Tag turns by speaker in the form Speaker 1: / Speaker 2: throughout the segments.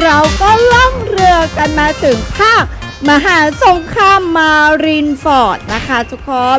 Speaker 1: เราก็ล่องเรือกันมาถึงภาคมหาสงครามมารินฟอร์ดนะคะทุกคน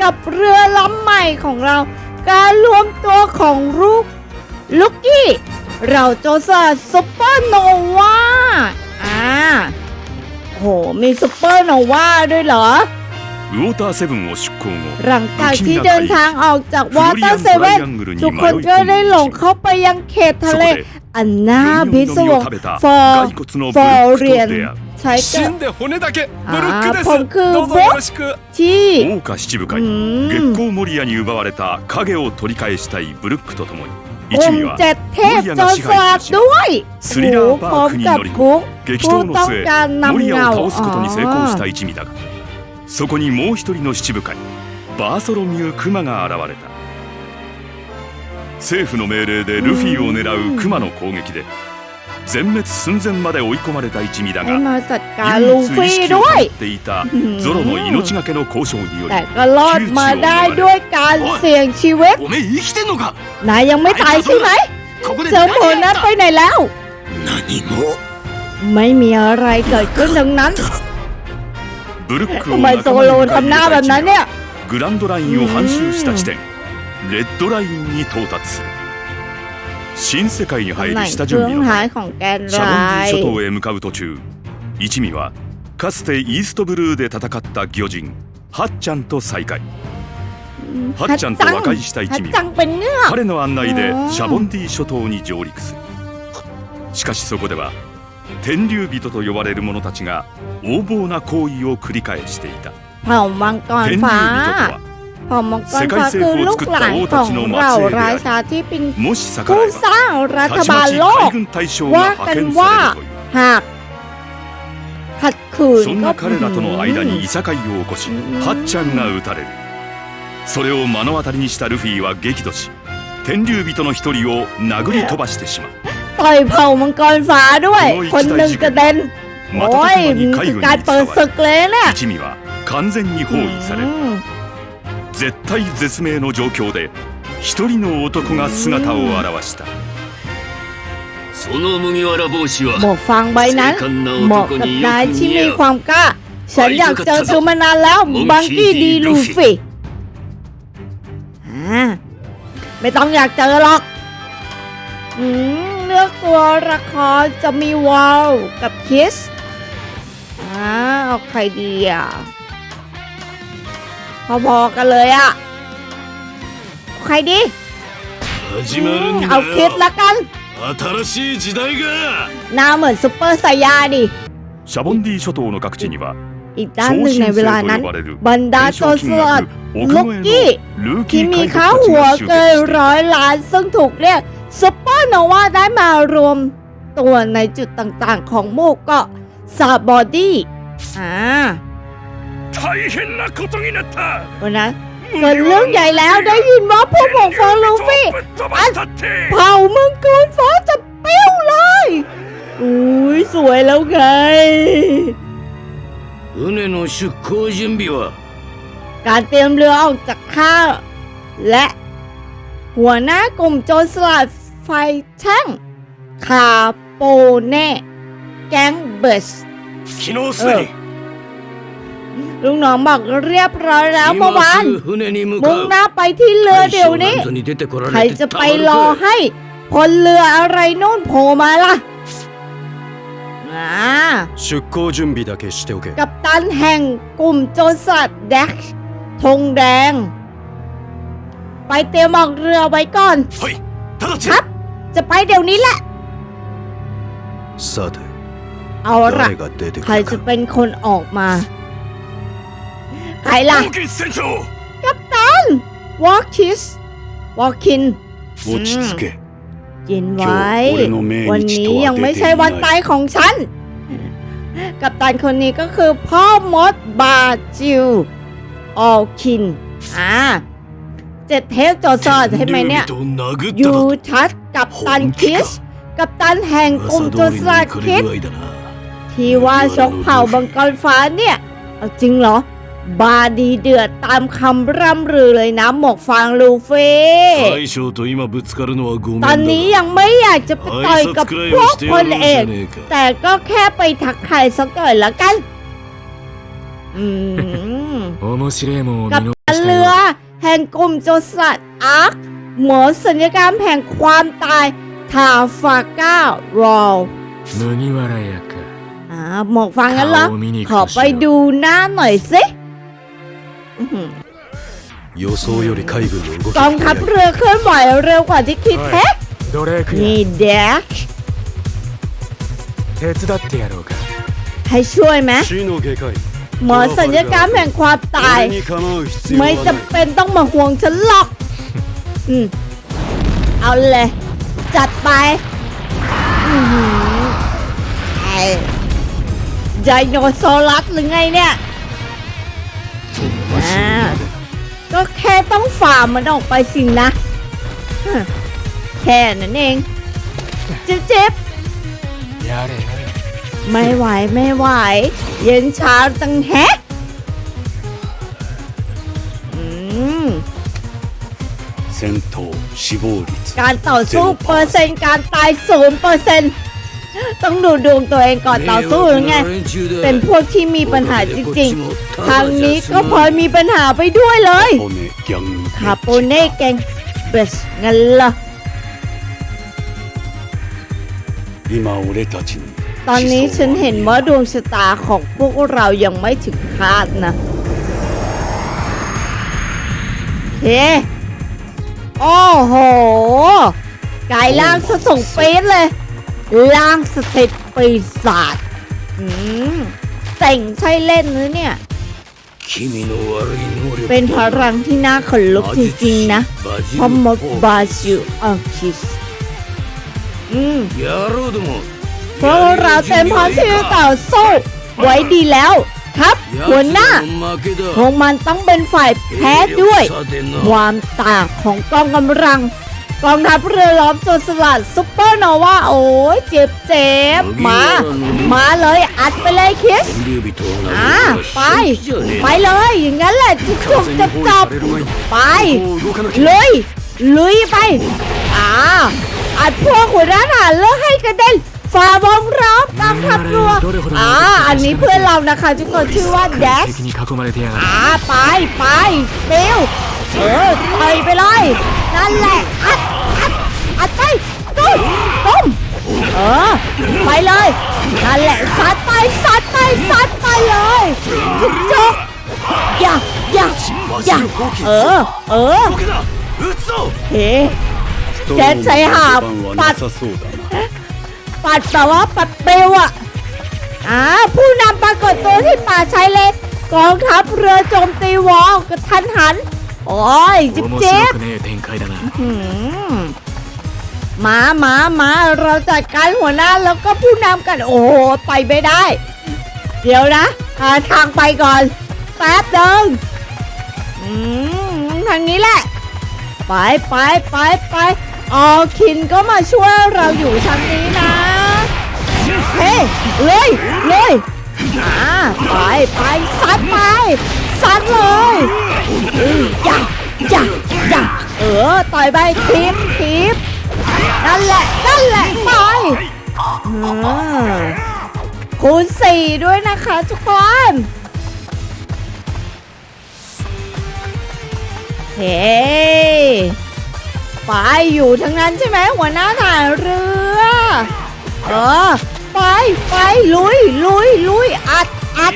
Speaker 1: กับเรือลำใหม่ของเรา การรวมตัวของลุกลุกกี้เราโจซาซุปเปอร์โนวาอ่าโหมีซุปเปอร์โนวาด้วยเหรอหลังจากที่เดินทางออกจากวอเตอร์เซเว่นทุกคนก็ได้หลงเข้าไปยังเขตทะเล ア
Speaker 2: ナ
Speaker 1: ベ
Speaker 2: ソ
Speaker 1: ンフォ
Speaker 2: ー
Speaker 1: フ
Speaker 2: ォーリ
Speaker 1: エン最下
Speaker 3: 死で骨だけブルックです
Speaker 1: ーンク
Speaker 3: どうぞよろしく
Speaker 2: 豪華ー部会月光モリアに奪われー影を取り返したいールックとともに一
Speaker 1: ー
Speaker 2: は
Speaker 1: モリアが支配し
Speaker 2: スリラーバークに乗り込み激闘の末
Speaker 1: モリ
Speaker 2: アを倒ーことに成功した一味だがそこにもう一人の七部会バーソロミュー・クマが現れた政府の命令でルフィを狙うクマの攻撃で全滅寸前まで追い込まれた一味だ
Speaker 1: ให้
Speaker 2: が
Speaker 1: มาจัดการลู
Speaker 2: 唯一
Speaker 1: ฟี่
Speaker 2: 意識を
Speaker 1: ด้วย
Speaker 2: 保っていた
Speaker 1: うん
Speaker 2: ゾロの命がけの交渉により
Speaker 1: แต่ก็รอดมาได้ด้วยการเสี่ยงชีวิต
Speaker 3: おめえ生きてんのか
Speaker 1: นายยังไม่ตายใช่ไหม
Speaker 3: ここで
Speaker 1: เจ้าโผล่นั้นไปไหนแล้ว
Speaker 3: 何も
Speaker 1: ไม่มีอะไรเกิดขึ้นทั้งนั้น
Speaker 2: ブルック
Speaker 1: ทำ
Speaker 2: を
Speaker 1: ไม
Speaker 2: 仲
Speaker 1: โซ
Speaker 2: 間
Speaker 1: โล
Speaker 2: に迎え
Speaker 1: ทำห
Speaker 2: 入
Speaker 1: น้า
Speaker 2: れ
Speaker 1: แบ
Speaker 2: た
Speaker 1: บ
Speaker 2: 一
Speaker 1: นั้น
Speaker 2: 味
Speaker 1: เนี่ย
Speaker 2: はグランドラインを半周した地点 レッドラインに到達。新世界に入
Speaker 1: る
Speaker 2: 下準備のシャボンディ諸島へ向かう途中。一味はかつてイーストブルーで戦った魚人ハッちゃんと再会。ハッちゃんと和解した一味は彼の案内でシャボンディ諸島に上陸する。しかしそこでは天竜人と呼ばれる者たちが横暴な行為を繰り返していた。天竜人とは
Speaker 1: เผ่ามังกรฟ้าคือลูกหลานของเราราชาที่เป็น
Speaker 2: もし逆ら
Speaker 1: ผู้
Speaker 2: え
Speaker 1: ส
Speaker 2: ば
Speaker 1: ร้างรัฐ
Speaker 2: たち
Speaker 1: บา
Speaker 2: ま
Speaker 1: ล
Speaker 2: ち
Speaker 1: โลก
Speaker 2: 海軍大将
Speaker 1: ว่า
Speaker 2: が
Speaker 1: กั
Speaker 2: 派
Speaker 1: น
Speaker 2: 遣
Speaker 1: ว่า
Speaker 2: されるという
Speaker 1: หากขัดขืน
Speaker 2: そん
Speaker 1: ก็
Speaker 2: な彼らとの間にいさかいを起こし
Speaker 1: うん
Speaker 2: ハッチャンが撃たれるそれを目の当たりにしたルフィは激怒し天竜人の一人を殴り飛ばしてしまう
Speaker 1: ต่อยเผ่ามังกรฟ้าด้วย คนหนึ่งกระเด็น โอ้ย
Speaker 2: 瞬く間に
Speaker 1: มัน
Speaker 2: 海
Speaker 1: คือ
Speaker 2: 軍
Speaker 1: การ
Speaker 2: に
Speaker 1: เปิ
Speaker 2: 伝
Speaker 1: ด
Speaker 2: わ
Speaker 1: ศึ
Speaker 2: り
Speaker 1: กเลยเนี่ย
Speaker 2: 一味は完全に包囲され
Speaker 1: อื
Speaker 2: る
Speaker 1: ม
Speaker 2: 絶体絶命の状況で一人の男が姿を現した
Speaker 3: その麦わら帽子
Speaker 1: หมว
Speaker 3: は
Speaker 1: กฟางใบนั้น
Speaker 3: 精悍な
Speaker 1: เหมาะ
Speaker 3: 男
Speaker 1: กับ
Speaker 3: によ
Speaker 1: นาย
Speaker 3: く
Speaker 1: ที่มี
Speaker 3: 似合
Speaker 1: ควาว มกล้า ฉันอยากเจอเธอมานานแล้ว บังกี้ดีลูฟี่อ่าไม่ต้องอยากเจอหรอกอืมเลือกตัวละครจะมีวอลกับคิสอ่าเอาใครดีอ่ะ พอๆกันเลยอ่ะเอาใครดี
Speaker 3: 始
Speaker 1: อื
Speaker 3: ま
Speaker 1: ม
Speaker 3: るんだ
Speaker 1: เอาคิด
Speaker 3: よ
Speaker 1: ละกัน
Speaker 3: 新しい時代が
Speaker 1: หน้าเหมือนซุปเปอร์ไซยาดิ
Speaker 2: シャボンディ諸島の各地には
Speaker 1: อีกด้าน
Speaker 2: 超
Speaker 1: หนึ่งใน
Speaker 2: 新
Speaker 1: เว
Speaker 2: 星
Speaker 1: ลา
Speaker 2: と
Speaker 1: นั้น
Speaker 2: 呼ばれる
Speaker 1: บรรดาโจรสลัด
Speaker 2: 億
Speaker 1: ลูก
Speaker 2: 超えの
Speaker 1: กี้
Speaker 2: ルーキ
Speaker 1: ที่
Speaker 2: ー
Speaker 1: มี
Speaker 2: 海
Speaker 1: ค่า
Speaker 2: 賊たち
Speaker 1: หัว
Speaker 2: が集
Speaker 1: เกิน
Speaker 2: 結してい
Speaker 1: ร้อยล้าน ซึ่งถูกเรียกซุปเปอร์โนวาได้มารวมตัวในจุดต่างๆ ของหมู่เกาะซาบอดี้อ่า
Speaker 2: 大変なことになった
Speaker 1: วันนั้นเกิดเรื่องใหญ่แล้วได้ยินว่าผู้ปกครองลูฟี่
Speaker 2: ぶっ飛ばしたって
Speaker 1: เผ่าเมืองกรฟ้าจะปิ้วเลยอุ้ยสวยแล้วไง
Speaker 3: 船の出港準備は
Speaker 1: การเตรียมเรือออกจากท่าและ หัวหน้ากลุ่มโจรสลัดไฟแช่งคาโปเน่แก๊งเบิร์ส
Speaker 3: 昨日すでに
Speaker 1: ลุงหนองบอกเรียบร้อยแล้วเมื่อวานมุ่งหน้าไปที่เรือเดี๋ยวนี้ ใครจะไปรอให้พลเรืออะไรนู่นโผล่มาล่ะกับตันแห่งกลุ่มโจรสลัดแดกธงแดง ไปเตรียมออกเรือไว้ก่อนครับ จะไปเดี๋ยวนี้แหละเอาละใครจะเป็นคนออกมา ใครล่ะ
Speaker 3: 大木船長
Speaker 1: วอลคิสวอลคิน
Speaker 4: 落ち着け
Speaker 1: ยินไว้
Speaker 4: 今日俺の命
Speaker 1: วัน
Speaker 4: 日
Speaker 1: นี้
Speaker 4: と
Speaker 1: ยัง
Speaker 4: は
Speaker 1: ไม่
Speaker 4: 出て
Speaker 1: ใช่
Speaker 4: い
Speaker 1: วัน
Speaker 4: な
Speaker 1: ตาย
Speaker 4: い
Speaker 1: ของฉัน กับตันคนนี้ก็คือพ่อมดบาจิวออลคิน อ่า เจ็ดเทปจอซอดใช่ไหมเนี่ย
Speaker 3: 天竜人を殴った
Speaker 1: ยู
Speaker 3: だ
Speaker 1: ทัสกับตันคิส กับตันแห่งกลุ่ม
Speaker 3: 噂
Speaker 1: โจ
Speaker 3: 通
Speaker 1: ร
Speaker 3: り
Speaker 1: ส
Speaker 3: に
Speaker 1: ลัด
Speaker 3: 行か
Speaker 1: คิ
Speaker 3: れ
Speaker 1: ด
Speaker 3: 具合だな
Speaker 1: ที่ว่าชกเผ่าบังกรฟ้าเนี่ย เอาจริงเหรอ บาดีเดือดตามคำร่ำลือเลยนะหมกฟางลู
Speaker 3: เฟ่
Speaker 1: ตอนนี้ยังไม่อยากจะไปต่อยกับพวกคนเอกแต่ก็แค่ไปทักทายสักหน่อยละกันอืมกับเรือ แห่งกลุ่มโจสัตอักเหมอสัญญกรรมแห่งความตายทาฟาก้ารอลหมอกฟังงั้นเหรอขอไปดูหน้าหน่อยสิ
Speaker 4: 予想より海軍の動き
Speaker 1: กองทัพเรือเคลื่อนไหวเร็วกว่าที่คิดแท้
Speaker 5: ドレーク
Speaker 1: นี่
Speaker 5: や
Speaker 1: แดก
Speaker 5: 手伝ってやろうか
Speaker 1: ให้ช่วยไหม
Speaker 4: 死の外科医
Speaker 1: หมอสัญญกรรมแห่งความตาย
Speaker 4: 俺に構う必要
Speaker 1: ไม่
Speaker 4: はない
Speaker 1: จำเป็นต้องมาห่วงฉันหรอก อืม เอาเลย จัดไปอื้อหือไอ้ไดโนเสารัสหรือไงเนี่ย อ่าก็แค่ต้องฝ่ามันออกไปสินะฮะแค่นั้นเอง จิ๊บจิ๊บ
Speaker 5: やれやれ
Speaker 1: ไม่ไหวไม่ไหว เย็นชาจังแฮะ อืม
Speaker 4: 戦闘死亡率
Speaker 1: การต่อสู้เปอร์เซ็นต์การตายศูนย์เปอร์เซ็นต์ ต้องดูดวงตัวเองก่อนต่อสู้หรืไง เป็นพวกที่มีปัญหาจริงๆ ทางนี้ก็พลอยมีปัญหาไปด้วยเลยคาโปเน่เกงเบสงั้นล่ะตอนนี้ฉันเห็นว่าดวงชะตาของพวกเรายังไม่ถึงคาดนะเคโอ้โหกายล่างสะส่งเฟสเลย ล่างสถิตปีศาจอืมแต่งใช่เล่นหรือเนี่ย เป็นพลังที่น่าขนลุกจริงๆนะพมบบาชิอาคิสอืม
Speaker 3: เพ
Speaker 1: ราะเราเต็มพร้อมที่จะต่อสู้ไว้ดีแล้ว ครับหัวหน้าของมันต้องเป็นฝ่ายแพ้ด้วย ความตางของกองกำลัง กองทัพเรือล้อมโจนสลัดซุปเปอร์โนวาโอ้ยเจ็บเจ็บมา มาเลยอัดไปเลยคิสอะไป ไปเลย อย่างงั้นแหละจุกจุกจับจับไปลุยลุยไปอ่าอัดพวกหัวหน้าทหารเลิกให้กระเด็นฝ่าวงรอบกองทัพรัวอ่าอันนี้เพื่อนเรานะคะทุกคนชื่อว่าแดชอ่าไปไปเบลเออไปไปเลยนั่นแหละอัด อัดไปตุ้มตุ้มเออ ไปเลยนั่นแหละสัดไปสัดไปสัดไปเลยจุกจุกอย่าอย่าอย่าเออ เออเฮ้แกใช้หาบปัดปัดแต่ว่าปัดเปลวอะอ่าผู้นำปรากฏตัวที่ป่าชายเลนกองทัพเรือโจมตีวอลกระทันหัน โอ้ยจิ๊บ
Speaker 5: เจ็
Speaker 1: บ มามามาเราจัดการหัวหน้าแล้วก็ผู้นำกัน โอ้โหไปไม่ได้ เดี๋ยวนะหาทางไปก่อน แป๊บหนึ่งอืมทางนี้แหละ ไปไปไปไปออคินก็มาช่วยเราอยู่ทางนี้นะ เฮ้ยเลยเลยอ่าไปไปซัดไปซัดเลยอืออย่าอย่าอย่าเออต่อยไปทิปทิป นั่นแหละ นั่นแหละไปอ่าคูณสี่ด้วยนะคะทุกคนเฮ้ไปอยู่ทั้งนั้นใช่ไหมหัวหน้าฐานเรือ เออ ไปไปลุยลุยลุยอัดอัด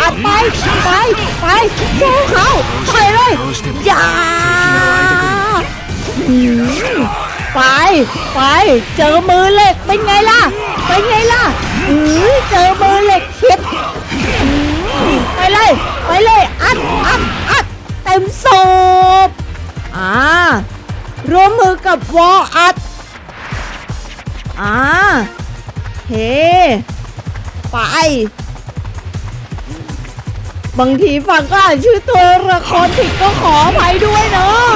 Speaker 1: อัดไปไปไปสู้เขาไปเลยอย่าอืม ไปไปเจอมือเหล็กเป็นไงล่ะเป็นไงล่ะอือเจอมือเหล็กคิดไปเลยไปเลยอัดอัดอัดเต็มโซบอ่าร่วมมือกับวออัดอ่าเฮไปบางทีฟังก็อ่านชื่อตัวละครผิดก็ขออภัยด้วยเนาะ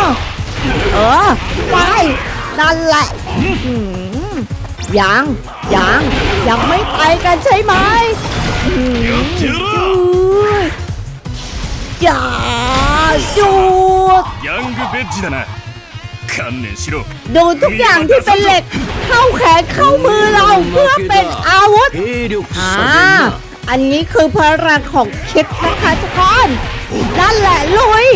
Speaker 1: เออไป นั่นแหละยังยังยังไม่ไปกันใช่ไหมอ
Speaker 3: ย่า
Speaker 1: จุดยังก็เบ็
Speaker 2: ด้วยนะขันนี่สิโร
Speaker 1: ดูทุกอย่างที่เป็นเหล็ก เข้าแขนเข้ามือเราเพื่อเป็นอาวุธอ่าอันนี้คือพลังของคิดนะคะทุกคนนั่นแหละลุย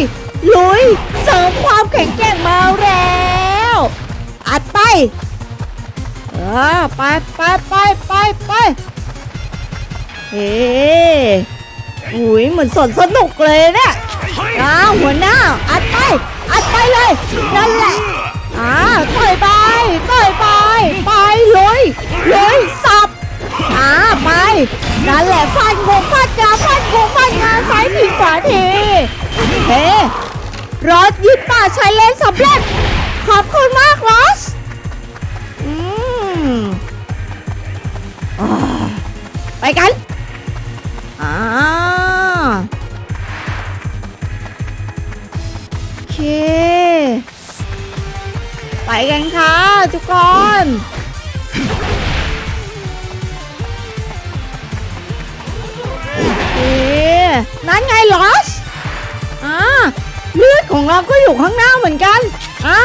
Speaker 1: ลุย เสริมความแข็งแกร่งมาแรง อัดไปเออไปไปไปไปไปเฮ้อุ้ยเหมือนสนสนุกเลยเนี่ยอ้าวหัวหน้าอัดไปอัดไปเลยนั่นแหละอ่าต่อยไปต่อยไปไปเลยเลยสับอ่าไปนั่นแหละฟาดงงฟาดยาฟาดงงฟาดงาซ้ายทีขวาทีเฮ้รถยึดป่าชายเลนสำเร็จ ขอบคุณมากรอสอืมไปกันอ่าโอเค ไปกันค่ะทุกคนเอ๊ะนั่นไงลอสอ่าเลือดของเราก็อยู่ข้างหน้าเหมือนกันอะ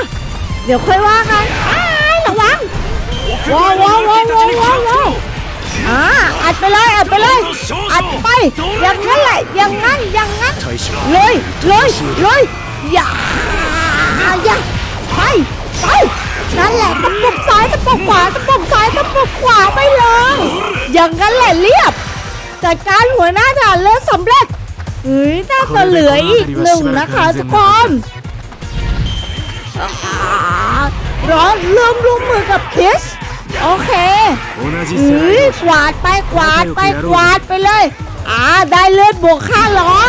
Speaker 1: เดี๋ยวค่อยว่ากันอ้ายระวังว้าวว้าวว้าวว้าวว้าวว้าวอ่าอัดไปเลยอัดไปเลยอัดไปอย่างนั้นแหละอย่างนั้นอย่างนั้นเลยเลยเลยอย่าอย่าไปไปนั่นแหละตะปุกซ้ายตะปุกขวาตะปุกซ้ายตะปุกขวาไปเลยอย่างนั้นแหละเรียบจัดการหัวหน้าด่านเลือดสำเร็จเฮ้ยน่าจะเหลืออีกหนึ่งนะคะทุกคนอ่า ร้อนเริ่มร่วมมือกับคิส โอเคหื
Speaker 5: อ
Speaker 1: กวาดไปกวาดไปกวาดไปเลย อ่าได้เลือดบวกห้าร้อ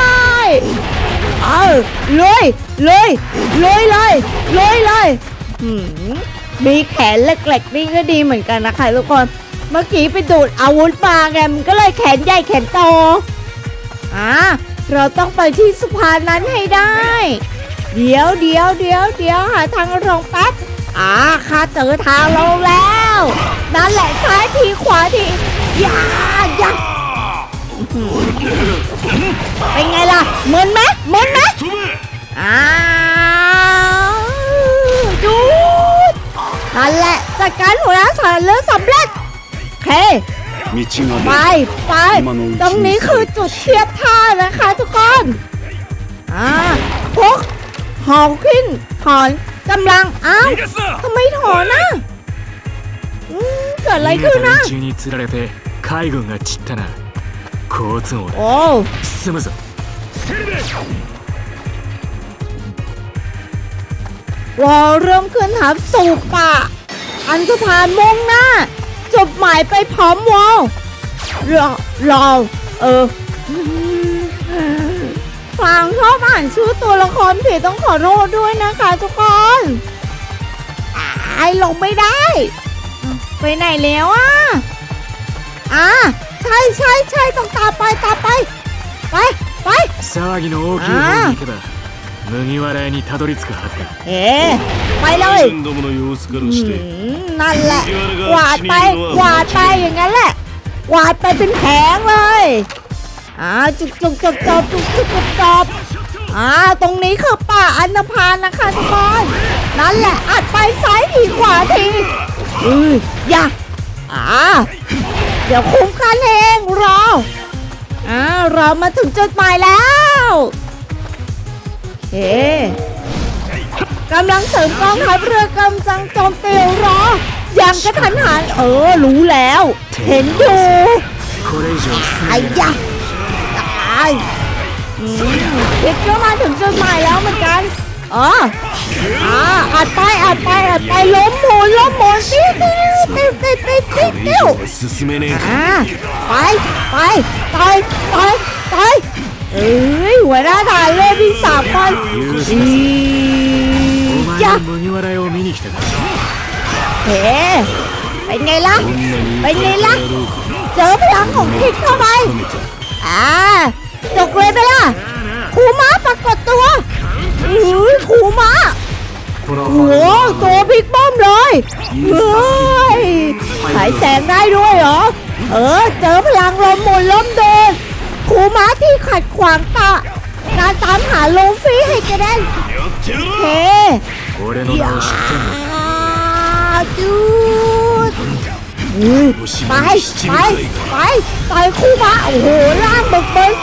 Speaker 1: ยเออเลยเลยเลยเลยเลยเลยมีแขนเล็กๆนี่ก็ดีเหมือนกันนะคะทุกคน เมื่อกี้ไปดูดอาวุธมาไงมันก็เลยแขนใหญ่แขนโตอ่าเราต้องไปที่สะพานนั้นให้ได้ เดี๋ยวเดี๋ยวเดี๋ยวเดี๋ยวหาทางลงแป๊บอ่าข้าเจอทางลงแล้ว นั่นแหละซ้ายทีขวาทีอย่าอย่าเป็นไงล่ะมึนไหมมึนไหมอ้าวดูดนั่นแหละจัดการหัวหน้าสารเลือดสำเร็จเค
Speaker 4: 道
Speaker 1: ไปไปตรงนี้คือจุดเทียบท่านะคะทุกคนอ่าพวก ฮอลคินถอนกำลัง อ้าวทำไมถอนนะเกิดอะไรขึ้นนะโอ้วอลเริ่มขึ้นทับสู่ปะอันสถานมุ่งหน้า จบหมายไปพร้อมวอลรอรอเออ ฟังชอบอ่านชื่อตัวละครผิดต้องขอโทษด้วยนะคะทุกคนไอ้ลงไม่ได้ ไปไหนแล้วอ่ะ อ่าใช่ใช่ใช่ต้องตามไปตามไป ไป ไป
Speaker 5: 騒ぎの大きい方に行けば麦わら屋にたどり着くはずだ
Speaker 1: เอ๊ะไปเลย
Speaker 3: どもの様子から
Speaker 1: อื
Speaker 3: して
Speaker 1: มนั่นแหละ กวาดไป กวาดไปอย่างนั้นแหละ กวาดไปเป็นแผงเลย อ่าจุดจุดจุดจบจุดจุดจุดจบอ่าตรงนี้คือป่าอันพานนะคะทุกคนนั่นแหละอัดไปซ้ายทีขวาทีอืออย่าอ่าเดี๋ยวคุ้มกันเองรออ่าเรามาถึงจุดหมายแล้วเอกำลังเสริมกองทัพเรือกำจังโจมตีรออย่างกระทันหันเออรู้แล้ว เห็น
Speaker 5: ดู
Speaker 1: ไอ้ยาายเด็กก็มาถึงจุดหมายแล้วเหมือนกันเอออ่าอัดไปอัดไปอัดไปล้มหมุนล้มหมุนติ๊ดติ๊ดติ๊ดติ๊ดติ๊ดติ้วอ่าไปไปไปไปไปเอ้ยหัวหน้าฐานเล่พี่สามพันอีจ้ะเฮ้เป็นไงล่ะเป็นไงล่ะเจอพลังของคิดเข้าไปอ่า จกเลยไปล่ะขูม้าปรากฏตัวหือขูม้าโอ้โตบิ๊กบ้อมเลยเฮ้ยหายแสงได้ด้วยเหรอ เออ เจอพลังลมหมุนลมเดินขูม้าที่ขัดขวางตะการตามหาโลฟี่ให้แกได้เฮ้
Speaker 5: ยา
Speaker 1: จูดไป ไป ไปต่อยคู่มาโอ้โหล่างบึกบึก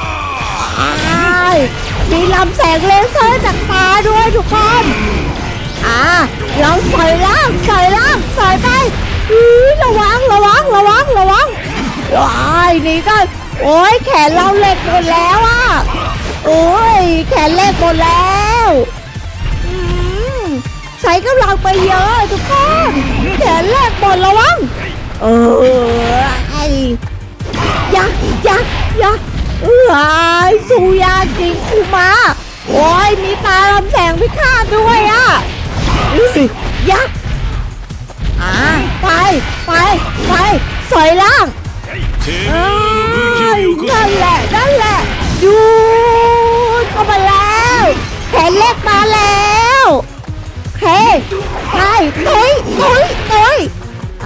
Speaker 1: ายมีลำแสงเลเซอร์จากตาด้วยทุกคนอ่าเราใส่ล่างใส่ล่างใส่ไปอุ้ยระวังระวังระวังระวังว้ายนี่ก็โอ้ยแขนเราเหล็กหมดแล้วอะโอ้ยแขนเล็กหมดแล้วอืมใช้กำลังไปเยอะทุกคนแขนแรกหมดระวังเออไอ้ยะยะยะ เออไอ้สู้ยากจริงคูมาโอ้ยมีตาลำแสงพิฆาตด้วยอะเอ้ยยะอ่าไปไปไปสอยล่างเอ้ยนั่นแหละนั่นแหละหยุดก็มาแล้วแขนเล็กมาแล้วเฮ้ไปตุยตุยตุย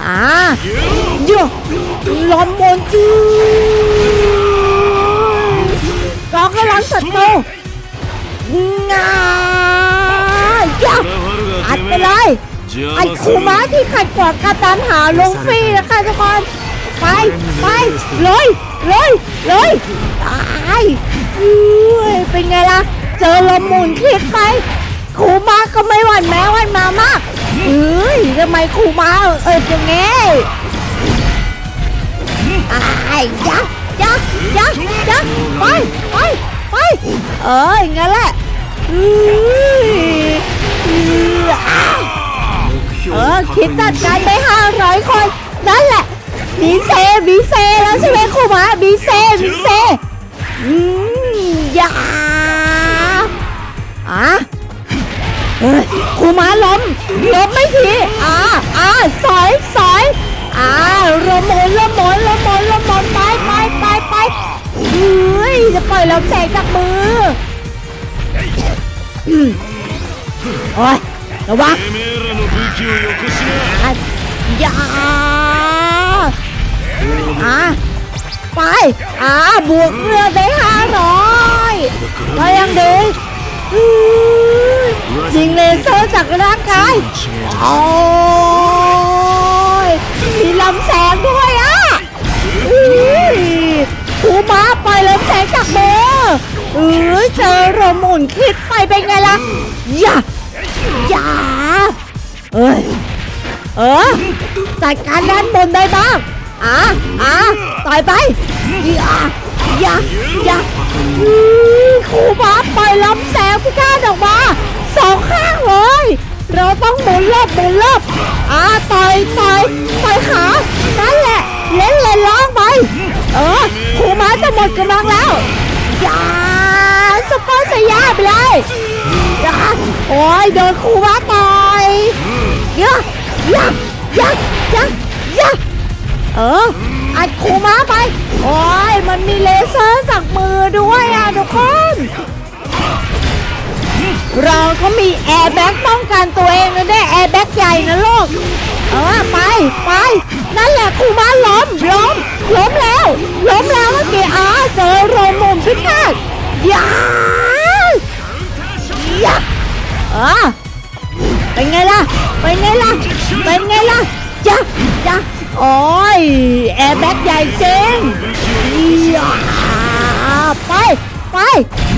Speaker 1: อ่าโยลมมนจื ดก็กำลังศัตรูงายะอัดไปเลยไอ้คูม้าที่ขัดขวางการตามหาลงฟรีนะคะทุกคนไปไปเลยเลยเลยตายเฮ้ยเป็นไงล่ะ เจอลมหมุนคิดไปครูมาก็ไม่หวั่นแม้วันมามากเอ้ยทำไมครูมาเอออย่างงี้ไอ้ยัก ยักยักยักไปไปไปเอออย่างงั้นแหละเอ้ยเอ้ยอ้าวเออคิดจัดการไปห้าร้อยคนนั่นแหละบีเซบีเซแล้วใช่ไหมครูมาบีเซบีเซอืมอย่าอะเฮ้ยครูมาล้มล้มไม่ทีอ่าอ่าสอยสอยอ่าละหมุนละหมุนละหมุนละหมุนไปไปไป ไปเฮ้ยจะปล่อยแล้วแสงจากมือโอ้ยระวังอย่าอะไปอะบวกเรือได้ห้าร้อยก็ยังดียิงเลเซอร์จากร่างกายโอ้ยมีลำแสงด้วย เออเจอระหมุนคิดไปเป็นไงล่ะอย่าอย่าเอ้ยเออจัดการด้านบนได้บ้างอะอะต่อยไปอย่าอย่าอย่าครูม้าปล่อยลำแสงพิฆาตออกมาสองข้างเลยเราต้องหมุนรอบหมุนรอบอ่าต่อยต่อยต่อยขานั่นแหละ เล่นเลยล้องไป เออครูม้าจะหมดกำลังแล้วอย่า สปอร์สยาไปเลยอย่าโอ้ยโดนครูม้าต่อยย่าอย่าอย่าอย่าอย่าเอออัดครูม้าไป โอ้ยมันมีเลเซอร์จากมือด้วยอะทุกคน เราก็มีแอร์แบ็กป้องกันตัวเองนะได้แอร์แบ็กใหญ่นะลูกเออไปไปนั่นแหละครูม้าล้มล้มล้มแล้วล้มแล้วเมื่อกี้อาเจอโรมมุมพิฆาต ยาย่าเออเป็นไงล่ะ เป็นไงล่ะ เป็นไงล่ะจ้ะจ้ะโอ้ยแอร์แบ็กใหญ่จริงยาไป ไป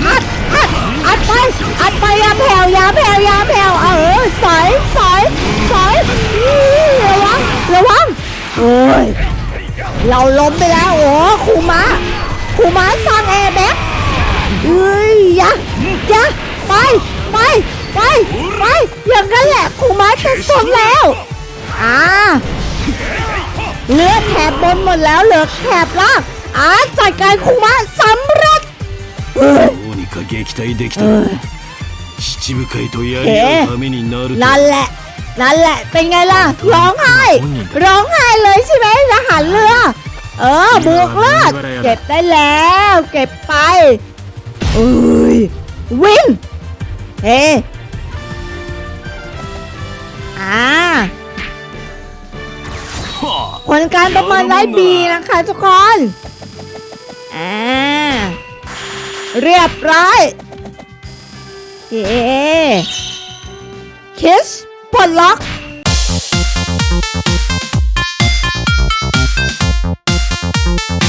Speaker 1: อัด อัด อัดไป อัดไปยาแผ่วยาแผ่วยาแผ่วเออสอยสอยสอยระวัง ระวัง โอ้ย เราล้มไปแล้ว โอ้คูม้าคูม้าสร้างแอร์แบ็ก เอ้ยยักยักไป ไป ไป ไป อย่างนั้นแหละคูไม้จะสมแล้ว อ่าเลือดแถบบนหมดแล้วเหลือแถบล่างอ่าจัดการคูไม้สำเร็จเฮ้ยนั่นแหละนั่นแหละ เป็นไงล่ะ ร้องไห้ ร้องไห้เลยใช่ไหมทหารเรือ เออบวกเลือดเก็บได้แล้ว เก็บไป อ้ยวินเฮ้อ่าผลการประเมินได้บีนะคะทุกคนอ่าเรียบร้อยเคเคสปลดล็อก